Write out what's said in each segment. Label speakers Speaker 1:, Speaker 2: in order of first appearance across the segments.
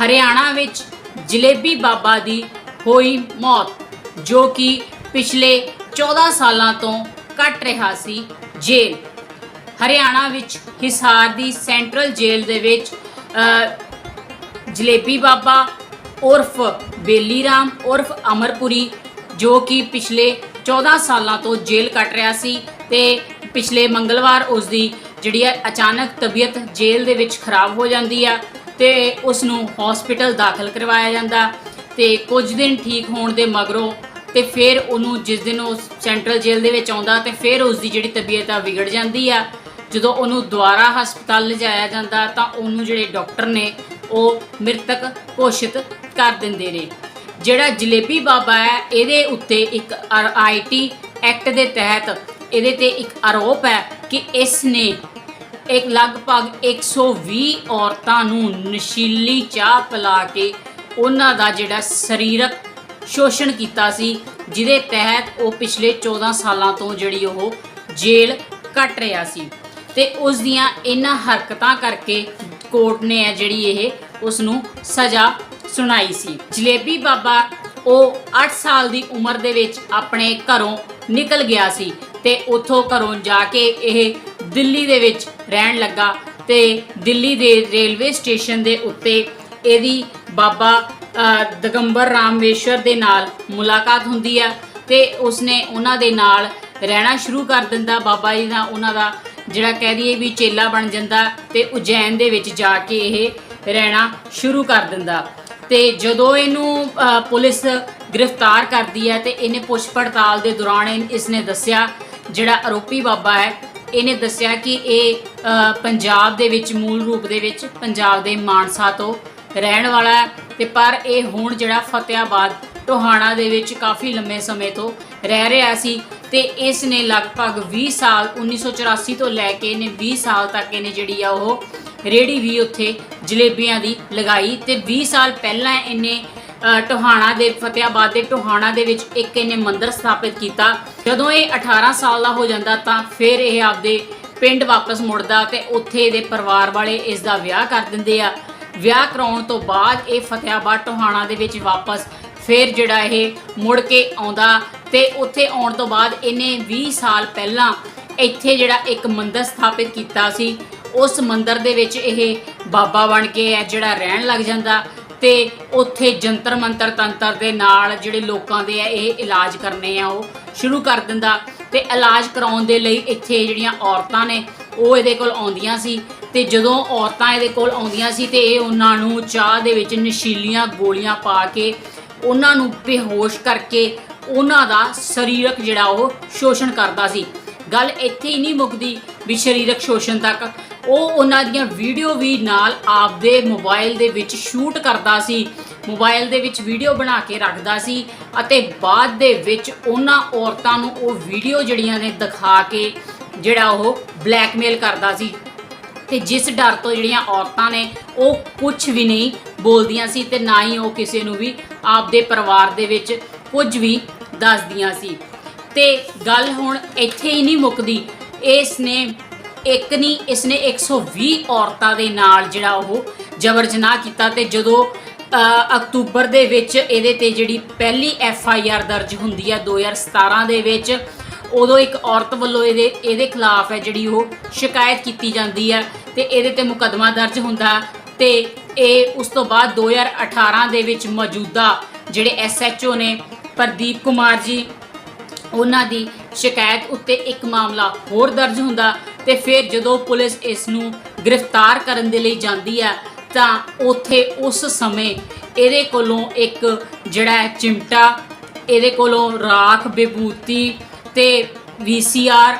Speaker 1: ਹਰਿਆਣਾ ਵਿੱਚ ਜਲੇਬੀ ਬਾਬਾ ਦੀ ਹੋਈ ਮੌਤ, ਜੋ ਕਿ ਪਿਛਲੇ 14 ਸਾਲਾਂ ਤੋਂ ਕੱਟ ਰਿਹਾ ਸੀ ਜੇਲ੍ਹ। ਹਰਿਆਣਾ ਵਿੱਚ ਹਿਸਾਰ ਦੀ ਸੈਂਟਰਲ ਜੇਲ੍ਹ ਦੇ ਵਿੱਚ ਜਲੇਬੀ ਬਾਬਾ, ਉਰਫ ਬੇਲੀ ਰਾਮ ਉਰਫ ਅਮਰਪੁਰੀ, ਜੋ ਕਿ ਪਿਛਲੇ 14 ਸਾਲਾਂ ਤੋਂ ਜੇਲ੍ਹ ਕੱਟ ਰਿਹਾ ਸੀ ਤੇ ਪਿਛਲੇ ਮੰਗਲਵਾਰ ਉਸ ਦੀ ਜਿਹੜੀ ਹੈ ਅਚਾਨਕ ਤਬੀਅਤ ਜੇਲ੍ਹ ਦੇ ਵਿੱਚ ਖਰਾਬ ਹੋ ਜਾਂਦੀ ਆ। ਤੇ ਉਸ ਨੂੰ ਹਸਪੀਟਲ ਦਾਖਲ ਕਰਵਾਇਆ ਜਾਂਦਾ ਤੇ ਕੁਝ ਦਿਨ ਠੀਕ ਹੋਣ ਦੇ ਮਗਰੋਂ ਤੇ ਫਿਰ ਉਹਨੂੰ ਜਿਸ ਦਿਨ ਉਹ ਸੈਂਟਰਲ ਜੇਲ੍ਹ ਦੇ ਵਿੱਚ ਆਉਂਦਾ ਤੇ ਫਿਰ ਉਸ ਦੀ ਜਿਹੜੀ ਤਬੀਅਤ ਆ ਵਿਗੜ ਜਾਂਦੀ ਆ। ਜਦੋਂ ਉਹਨੂੰ ਦੁਬਾਰਾ ਹਸਪਤਾਲ ਲਿਜਾਇਆ ਜਾਂਦਾ ਤਾਂ ਉਹਨੂੰ ਜਿਹੜੇ ਡਾਕਟਰ ਨੇ ਉਹ ਮ੍ਰਿਤਕ ਘੋਸ਼ਿਤ ਕਰ ਦਿੰਦੇ ਨੇ। ਜਿਹੜਾ ਜਲੇਬੀ ਬਾਬਾ ਹੈ, ਇਹਦੇ ਉੱਤੇ ਇੱਕ ਆਈਟੀ ਐਕਟ ਦੇ ਤਹਿਤ ਇਹਦੇ ਤੇ ਇੱਕ ਆਰੋਪ ਹੈ ਕਿ ਇਸ ਨੇ ਇੱਕ ਲਗਭਗ 120 ਔਰਤਾਂ ਨੂੰ ਨਸ਼ੀਲੀ ਚਾਹ ਪਿਲਾ ਕੇ ਉਹਨਾਂ ਦਾ ਜਿਹੜਾ ਸਰੀਰਕ ਸ਼ੋਸ਼ਣ ਕੀਤਾ ਸੀ, ਜਿਹਦੇ ਤਹਿਤ ਉਹ ਪਿਛਲੇ 14 ਸਾਲਾਂ ਤੋਂ ਜਿਹੜੀ ਉਹ ਜੇਲ੍ਹ ਕੱਟ ਰਿਹਾ ਸੀ। ਤੇ ਉਸ ਦੀਆਂ ਇਹਨਾਂ ਹਰਕਤਾਂ ਕਰਕੇ ਕੋਰਟ ਨੇ ਹੈ ਜਿਹੜੀ ਇਹ ਉਸ ਨੂੰ ਸਜ਼ਾ ਸੁਣਾਈ ਸੀ। ਜਲੇਬੀ ਬਾਬਾ, ਉਹ 8 ਸਾਲ ਦੀ ਉਮਰ ਦੇ ਵਿੱਚ ਆਪਣੇ ਘਰੋਂ ਨਿਕਲ ਗਿਆ ਸੀ ਤੇ ਉੱਥੋਂ ਘਰੋਂ ਜਾ ਕੇ ਇਹ ਦਿੱਲੀ ਦੇ ਵਿੱਚ ਰਹਿਣ ਲੱਗਾ ਤੇ ਦਿੱਲੀ ਦੇ ਰੇਲਵੇ ਸਟੇਸ਼ਨ ਦੇ ਉੱਤੇ ਇਹਦੀ ਬਾਬਾ ਅ, ਦਗੰਬਰ ਰਾਮੇਸ਼ਵਰ ਦੇ ਨਾਲ ਮੁਲਾਕਾਤ ਹੁੰਦੀ ਆ ਤੇ ਉਸਨੇ ਉਹਨਾਂ ਦੇ ਨਾਲ ਰਹਿਣਾ ਸ਼ੁਰੂ ਕਰ ਦਿੰਦਾ। ਬਾਬਾ ਜੀ ਦਾ ਉਹਨਾਂ ਦਾ ਜਿਹੜਾ ਕਹਿ ਦਈਏ ਵੀ ਚੇਲਾ ਬਣ ਜਾਂਦਾ ਤੇ ਉਜੈਨ ਦੇ ਵਿੱਚ ਜਾ ਕੇ ਇਹ ਰਹਿਣਾ ਸ਼ੁਰੂ ਕਰ ਦਿੰਦਾ। ਤੇ ਜਦੋਂ ਇਹਨੂੰ ਪੁਲਿਸ ਗ੍ਰਿਫਤਾਰ ਕਰਦੀ ਹੈ ਤੇ ਇਹਨੇ ਪੁੱਛ ਪੜਤਾਲ ਦੇ ਦੌਰਾਨ ਇਹ- ਇਸਨੇ ਦੱਸਿਆ ਜਿਹੜਾ ਆਰੋਪੀ ਬਾਬਾ ਹੈ ਇਹਨੇ ਦੱਸਿਆ ਕਿ ਇਹ ਪੰਜਾਬ ਦੇ ਵਿੱਚ, ਮੂਲ ਰੂਪ ਦੇ ਵਿੱਚ ਪੰਜਾਬ ਦੇ ਮਾਨਸਾ ਤੋਂ ਰਹਿਣ ਵਾਲਾ ਹੈ ਤੇ ਪਰ ਇਹ ਹੁਣ ਜਿਹੜਾ ਫਤਿਆਬਾਦ, ਟੋਹਾਣਾ ਦੇ ਵਿੱਚ ਕਾਫੀ ਲੰਮੇ ਸਮੇਂ ਤੋਂ ਰਹਿ ਰਿਹਾ ਸੀ ਤੇ ਇਸ ਨੇ ਲਗਭਗ 20 ਸਾਲ 1984 ਤੋਂ ਲੈ ਕੇ ਇਹਨੇ 20 ਸਾਲ ਤੱਕ ਇਹਨੇ ਜਿਹੜੀ ਆ ਉਹ ਰੇੜੀ ਵੀ ਉੱਥੇ ਜਲੇਬੀਆਂ ਦੀ ਲਗਾਈ ਤੇ 20 ਸਾਲ ਪਹਿਲਾਂ ਇਹਨੇ ਟੋਹਾਣਾ ਦੇ, ਫਤਿਆਬਾਦ ਦੇ ਟੋਹਾਣਾ ਦੇ ਵਿੱਚ ਇੱਕ ਇਹਨੇ ਮੰਦਿਰ ਸਥਾਪਿਤ ਕੀਤਾ। ਜਦੋਂ ਇਹ 18 ਸਾਲ ਦਾ ਹੋ ਜਾਂਦਾ ਤਾਂ ਫਿਰ ਇਹ ਆਪਦੇ ਪਿੰਡ ਵਾਪਸ ਮੁੜਦਾ ਤੇ ਉੱਥੇ ਇਹਦੇ ਪਰਿਵਾਰ ਵਾਲੇ ਇਸ ਦਾ ਵਿਆਹ ਕਰ ਦਿੰਦੇ ਆ। ਵਿਆਹ ਕਰਾਉਣ ਤੋਂ ਬਾਅਦ ਇਹ ਫਤਿਆਬਾਦ ਟੋਹਾਣਾ ਦੇ ਵਿੱਚ ਵਾਪਸ ਫਿਰ ਜਿਹੜਾ ਇਹ ਮੁੜ ਕੇ ਆਉਂਦਾ ਤੇ ਉੱਥੇ ਆਉਣ ਤੋਂ ਬਾਅਦ ਇਹਨੇ 20 ਸਾਲ ਪਹਿਲਾਂ ਇੱਥੇ ਜਿਹੜਾ ਇੱਕ ਮੰਦਿਰ ਸਥਾਪਿਤ ਕੀਤਾ ਸੀ। ਉਸ ਮੰਦਿਰ ਦੇ ਵਿੱਚ ਇਹ ਬਾਬਾ ਬਣ ਕੇ ਹੈ, ਜਿਹੜਾ ਰਹਿਣ ਲੱਗ ਜਾਂਦਾ। ਤੇ ਉੱਥੇ ਜੰਤਰ ਮੰਤਰ ਤੰਤਰ ਦੇ ਨਾਲ ਜਿਹੜੇ ਲੋਕਾਂ ਦੇ ਆ, ਇਹ ਇਲਾਜ ਕਰਨੇ ਆ ਉਹ ਸ਼ੁਰੂ ਕਰ ਦਿੰਦਾ। ਤੇ ਇਲਾਜ ਕਰਾਉਣ ਦੇ ਲਈ ਇੱਥੇ ਜਿਹੜੀਆਂ ਔਰਤਾਂ ਨੇ, ਉਹ ਇਹਦੇ ਕੋਲ ਆਉਂਦੀਆਂ ਸੀ। ਤੇ ਜਦੋਂ ਔਰਤਾਂ ਇਹਦੇ ਕੋਲ ਆਉਂਦੀਆਂ ਸੀ ਤੇ ਇਹ ਉਹਨਾਂ ਨੂੰ ਚਾਹ ਦੇ ਵਿੱਚ ਨਸ਼ੀਲੀਆਂ ਗੋਲੀਆਂ ਪਾ ਕੇ ਉਹਨਾਂ ਨੂੰ ਬੇਹੋਸ਼ ਕਰਕੇ ਉਹਨਾਂ ਦਾ ਸਰੀਰਕ ਜਿਹੜਾ ਉਹ ਸ਼ੋਸ਼ਣ ਕਰਦਾ ਸੀ। ਗੱਲ ਇੱਥੇ ਹੀ ਨਹੀਂ ਮੁੱਕਦੀ ਵੀ ਸਰੀਰਕ ਸ਼ੋਸ਼ਣ ਤੱਕ ਉਹ ਉਹਨਾਂ ਦੀਆਂ ਵੀਡੀਓ ਵੀ ਨਾਲ ਆਪਦੇ ਮੋਬਾਈਲ ਦੇ ਵਿੱਚ ਸ਼ੂਟ ਕਰਦਾ ਸੀ। ਮੋਬਾਈਲ ਦੇ ਵਿੱਚ ਵੀਡੀਓ ਬਣਾ ਕੇ ਰੱਖਦਾ ਸੀ ਅਤੇ ਬਾਅਦ ਦੇ ਵਿੱਚ ਉਹਨਾਂ ਔਰਤਾਂ ਨੂੰ ਉਹ ਵੀਡੀਓ ਜਿਹੜੀਆਂ ਨੇ ਦਿਖਾ ਕੇ ਜਿਹੜਾ ਉਹ ਬਲੈਕਮੇਲ ਕਰਦਾ ਸੀ। ਤੇ ਜਿਸ ਡਰ ਤੋਂ ਜਿਹੜੀਆਂ ਔਰਤਾਂ ਨੇ ਉਹ ਕੁਝ ਵੀ ਨਹੀਂ ਬੋਲਦੀਆਂ ਸੀ ਤੇ ਨਾ ਹੀ ਉਹ ਕਿਸੇ ਨੂੰ ਵੀ ਆਪਦੇ ਪਰਿਵਾਰ ਦੇ ਵਿੱਚ ਕੁਝ ਵੀ ਦੱਸਦੀਆਂ ਸੀ। ਤੇ ਗੱਲ ਹੁਣ ਇੱਥੇ ਹੀ ਨਹੀਂ ਮੁੱਕਦੀ। ਇਸ ਨੇ ਇੱਕ ਨਹੀਂ ਇਸ ਨੇ 120 ਔਰਤਾਂ ਦੇ ਨਾਲ ਜਿਹੜਾ ਉਹ ਜਬਰ ਜਨਾਹ ਕੀਤਾ ਤੇ ਜਦੋਂ ਅਕਤੂਬਰ ਦੇ ਵਿੱਚ ਇਹਦੇ ਤੇ ਜਿਹੜੀ ਪਹਿਲੀ ਐਫ ਆਈ ਆਰ ਦਰਜ ਹੁੰਦੀ ਹੈ 2017 ਦੇ ਵਿੱਚ, ਉਦੋਂ ਇੱਕ ਔਰਤ ਵੱਲੋਂ ਇਹਦੇ ਇਹਦੇ ਖਿਲਾਫ ਹੈ ਜਿਹੜੀ ਉਹ ਸ਼ਿਕਾਇਤ ਕੀਤੀ ਜਾਂਦੀ ਹੈ ਤੇ ਇਹਦੇ ਤੇ ਮੁਕੱਦਮਾ ਦਰਜ ਹੁੰਦਾ ਤੇ ਇਹ ਉਸ ਤੋਂ ਬਾਅਦ 2018 ਦੇ ਵਿੱਚ ਮੌਜੂਦਾ ਜਿਹੜੇ ਐਸ ਐਚ ਓ ਨੇ ਪ੍ਰਦੀਪ ਕੁਮਾਰ ਜੀ, ਉਹਨਾਂ ਦੀ ਸ਼ਿਕਾਇਤ ਉੱਤੇ ਇੱਕ ਮਾਮਲਾ ਹੋਰ ਦਰਜ ਹੁੰਦਾ ਤੇ ਫਿਰ ਜਦੋਂ ਪੁਲਿਸ ਇਸ ਨੂੰ ਗ੍ਰਿਫਤਾਰ ਕਰਨ ਦੇ ਲਈ ਜਾਂਦੀ ਹੈ, ਤਾਂ ਉੱਥੇ ਉਸ ਸਮੇਂ ਇਹਦੇ ਕੋਲੋਂ ਇੱਕ ਜਿਹੜਾ ਚਿਮਟਾ, ਇਹਦੇ ਕੋਲੋਂ ਰਾਖ ਵਿਭੂਤੀ ਤੇ VCR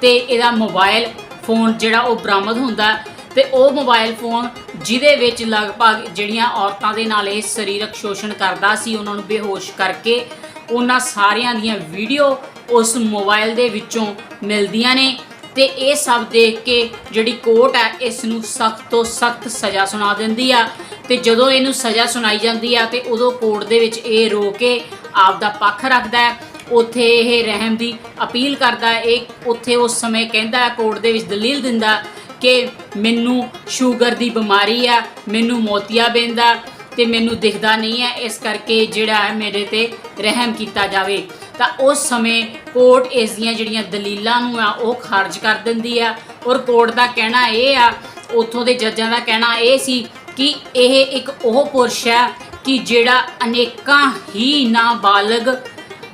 Speaker 1: ਤੇ ਇਹਦਾ ਮੋਬਾਈਲ ਫੋਨ ਜਿਹੜਾ ਉਹ ਬਰਾਮਦ ਹੁੰਦਾ ਤੇ ਉਹ ਮੋਬਾਈਲ ਫੋਨ ਜਿਹਦੇ ਵਿੱਚ ਲਗਭਗ ਜਿਹੜੀਆਂ ਔਰਤਾਂ ਦੇ ਨਾਲ ਇਹ ਸਰੀਰਕ ਸ਼ੋਸ਼ਣ ਕਰਦਾ ਸੀ, ਉਹਨਾਂ ਨੂੰ ਬੇਹੋਸ਼ ਕਰਕੇ ਉਹਨਾਂ ਸਾਰਿਆਂ ਦੀਆਂ ਵੀਡੀਓ ਉਸ ਮੋਬਾਈਲ ਦੇ ਵਿੱਚੋਂ ਮਿਲਦੀਆਂ ਨੇ ਤੇ ਇਹ ਸਭ ਦੇਖ ਕੇ ਜਿਹੜੀ ਕੋਰਟ ਹੈ, ਇਸ ਨੂੰ ਸਖਤ ਤੋਂ ਸਖਤ ਸਜ਼ਾ ਸੁਣਾ ਦਿੰਦੀ ਆ। ਤੇ ਜਦੋਂ ਇਹਨੂੰ ਸਜ਼ਾ ਸੁਣਾਈ ਜਾਂਦੀ ਆ, ਤੇ ਉਦੋਂ ਕੋਰਟ ਦੇ ਵਿੱਚ ਇਹ ਰੋ ਕੇ ਆਪ ਦਾ ਪੱਖ ਰੱਖਦਾ ਹੈ। ਉੱਥੇ ਇਹ ਰਹਿਮ ਦੀ ਅਪੀਲ ਕਰਦਾ ਹੈ। ਇਹ ਉੱਥੇ ਉਸ ਸਮੇਂ ਕਹਿੰਦਾ ਕੋਰਟ ਦੇ ਵਿੱਚ ਦਲੀਲ ਦਿੰਦਾ ਕਿ ਮੈਨੂੰ ਸ਼ੂਗਰ ਦੀ ਬਿਮਾਰੀ ਆ, ਮੈਨੂੰ ਮੋਤੀਆ ਬਿੰਦ ਆ ਤੇ ਮੈਨੂੰ ਦਿਖਦਾ ਨਹੀਂ ਹੈ। ਇਸ ਕਰਕੇ ਜਿਹੜਾ ਹੈ, ਮੇਰੇ ਤੇ ਰਹਿਮ ਕੀਤਾ ਜਾਵੇ। ਤਾਂ ਉਸ ਸਮੇਂ ਕੋਰਟ ਇਸ ਦੀਆਂ ਜਿਹੜੀਆਂ ਦਲੀਲਾਂ ਨੂੰ ਆ, ਉਹ ਖਾਰਜ ਕਰ ਦਿੰਦੀ ਆ। ਔਰ ਕੋਰਟ ਦਾ ਕਹਿਣਾ ਇਹ ਆ, ਉਥੋਂ ਦੇ ਜੱਜਾਂ ਦਾ ਕਹਿਣਾ ਇਹ ਸੀ ਕਿ ਇਹ ਇੱਕ ਉਹ ਪੁਰਸ਼ ਹੈ ਕਿ ਜਿਹੜਾ ਅਨੇਕਾਂ ਹੀ ਨਾਬਾਲਗ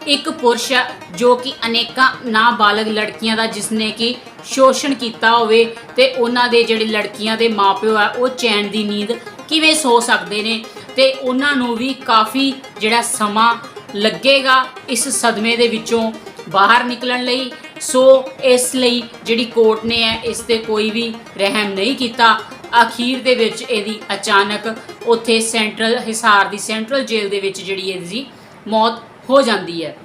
Speaker 1: ਇੱਕ ਪੁਰਸ਼ ਹੈ ਜੋ ਕਿ ਅਨੇਕਾਂ ਨਾਬਾਲਗ ਲੜਕੀਆਂ ਦਾ ਜਿਸਨੇ ਕਿ ਸ਼ੋਸ਼ਣ ਕੀਤਾ ਹੋਵੇ ਤੇ ਉਹਨਾਂ ਦੇ ਜਿਹੜੇ ਲੜਕੀਆਂ ਦੇ ਮਾਪਿਓ ਆ, ਉਹ ਚੈਨ ਦੀ ਨੀਂਦ ਕਿਵੇਂ ਸੋ ਸਕਦੇ ਨੇ ਤੇ ਉਹਨਾਂ ਨੂੰ ਵੀ ਕਾਫੀ ਜਿਹੜਾ ਸਮਾਂ ਲੱਗੇਗਾ ਇਸ ਸਦਮੇ ਦੇ ਵਿੱਚੋਂ ਬਾਹਰ ਨਿਕਲਣ ਲਈ। ਸੋ ਇਸ ਲਈ ਜਿਹੜੀ ਕੋਰਟ ਨੇ ਹੈ ਇਸ ਤੇ ਕੋਈ ਵੀ ਰਹਿਮ ਨਹੀਂ ਕੀਤਾ। ਅਖੀਰ ਦੇ ਵਿੱਚ ਇਹਦੀ ਅਚਾਨਕ ਉੱਥੇ ਸੈਂਟਰਲ ਹਿਸਾਰ ਦੀ ਸੈਂਟਰਲ ਜੇਲ੍ਹ ਦੇ ਵਿੱਚ ਜਿਹੜੀ ਇਹਦੀ ਮੌਤ ਹੋ ਜਾਂਦੀ ਹੈ।